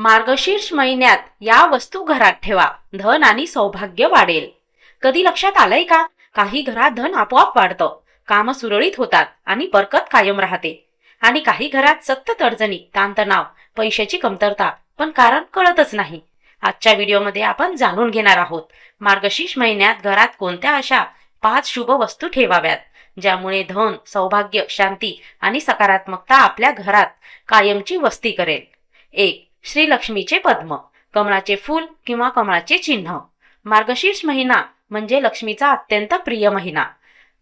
मार्गशीर्ष महिन्यात या वस्तू घरात ठेवा. धन आणि सौभाग्य वाढेल. कधी लक्षात आलंय का? काही घरात धन आपोआप वाढतं. काम सुरळीत होतात आणि बरकत कायम राहते. आणि काही घरात सतत अडचणी ताणतणाव पैशाची कमतरता पण कारण कळतच नाही. आजच्या व्हिडिओमध्ये आपण जाणून घेणार आहोत मार्गशीर्ष महिन्यात घरात कोणत्या अशा पाच शुभ वस्तू ठेवाव्यात ज्यामुळे धन सौभाग्य शांती आणि सकारात्मकता आपल्या घरात कायमची वस्ती करेल. एक श्रीलक्ष्मीचे पद्म कमळाचे फूल किंवा कमळाचे चिन्ह. मार्गशीर्ष महिना म्हणजे लक्ष्मीचा अत्यंत प्रिय महिना.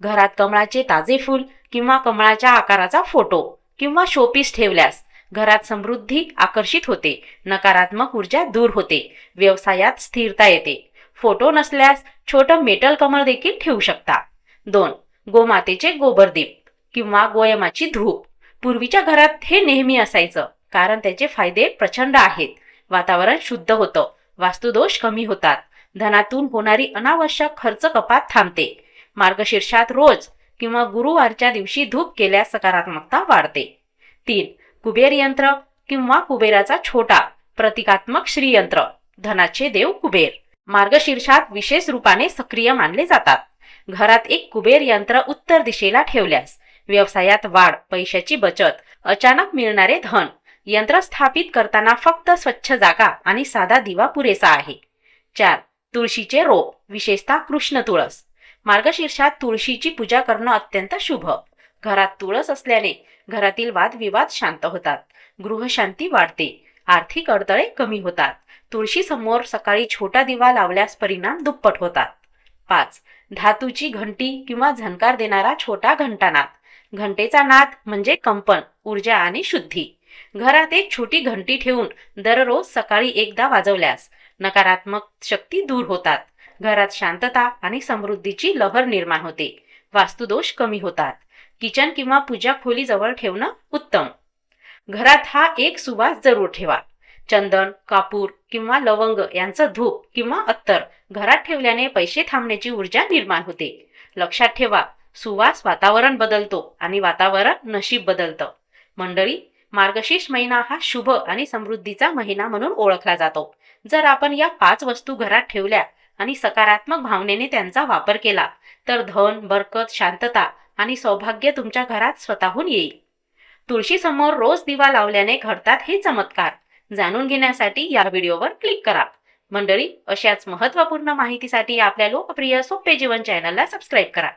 घरात कमळाचे ताजे फूल किंवा कमळाच्या आकाराचा फोटो किंवा शोपीस ठेवल्यास घरात समृद्धी आकर्षित होते नकारात्मक ऊर्जा दूर होते व्यवसायात स्थिरता येते. फोटो नसल्यास छोटं मेटल कमळ देखील ठेवू शकता. दोन गोमातेचे गोबरदीप किंवा गोयमाची धूप. पूर्वीच्या घरात हे नेहमी असायचं. कारण त्याचे फायदे प्रचंड आहेत. वातावरण शुद्ध होतं. वास्तुदोष कमी होतात. धनातून होणारी अनावश्यक खर्च कपात थांबते. मार्गशीर्षात रोज किंवा गुरुवारच्या दिवशी धूप केल्यास सकारात्मकता वाढते. तीन कुबेर यंत्र किंवा कुबेराचा छोटा प्रतिकात्मक श्रीयंत्र. धनाचे देव कुबेर. मार्गशीर्षात विशेष रूपाने सक्रिय मानले जातात. घरात एक कुबेर यंत्र उत्तर दिशेला ठेवल्यास व्यवसायात वाढ पैशाची बचत अचानक मिळणारे धन यंत्र स्थापित करताना फक्त स्वच्छ जागा आणि साधा दिवा पुरेसा आहे. चार तुळशीचे रोप विशेषतः कृष्ण तुळस. मार्गशीर्षात तुळशीची पूजा करणं अत्यंत शुभ. घरात तुळस असल्याने घरातील वादविवाद शांत होतात. गृहशांती वाढते. आर्थिक अडथळे कमी होतात. तुळशी समोर सकाळी छोटा दिवा लावल्यास परिणाम दुप्पट होतात. पाच धातूची घंटी किंवा झणकार देणारा छोटा घंटानाद. घंटेचा नाद म्हणजे कंपन ऊर्जा आणि शुद्धी. घरात एक छोटी घंटी ठेवून दररोज सकाळी एकदा वाजवल्यास नकारात्मक शक्ती दूर होतात. घरात शांतता आणि समृद्धीची लहर निर्माण होते. वास्तुदोष कमी होतात. किचन किंवा पूजा खोली जवळ ठेवणं उत्तम. घरात हा एक सुवास जरूर ठेवा. चंदन कापूर किंवा लवंग यांचं धूप किंवा अत्तर घरात ठेवल्याने पैसे थांबण्याची ऊर्जा निर्माण होते. लक्षात ठेवा सुवास वातावरण बदलतो आणि वातावरण नशीब बदलतं. मंडळी मार्गशीर्ष महिना हा शुभ आणि समृद्धीचा महिना म्हणून ओळखला जातो. जर आपण या पाच वस्तू घरात ठेवल्या आणि सकारात्मक भावनेने त्यांचा वापर केला तर धन बरकत शांतता आणि सौभाग्य तुमच्या घरात स्वतःहून येईल. तुळशी समोर रोज दिवा लावल्याने घडतात हे चमत्कार. जाणून घेण्यासाठी या व्हिडिओवर क्लिक करा. मंडळी अशाच महत्त्वपूर्ण माहितीसाठी आपल्या लोकप्रिय सोपे जीवन चॅनलला सबस्क्राईब करा.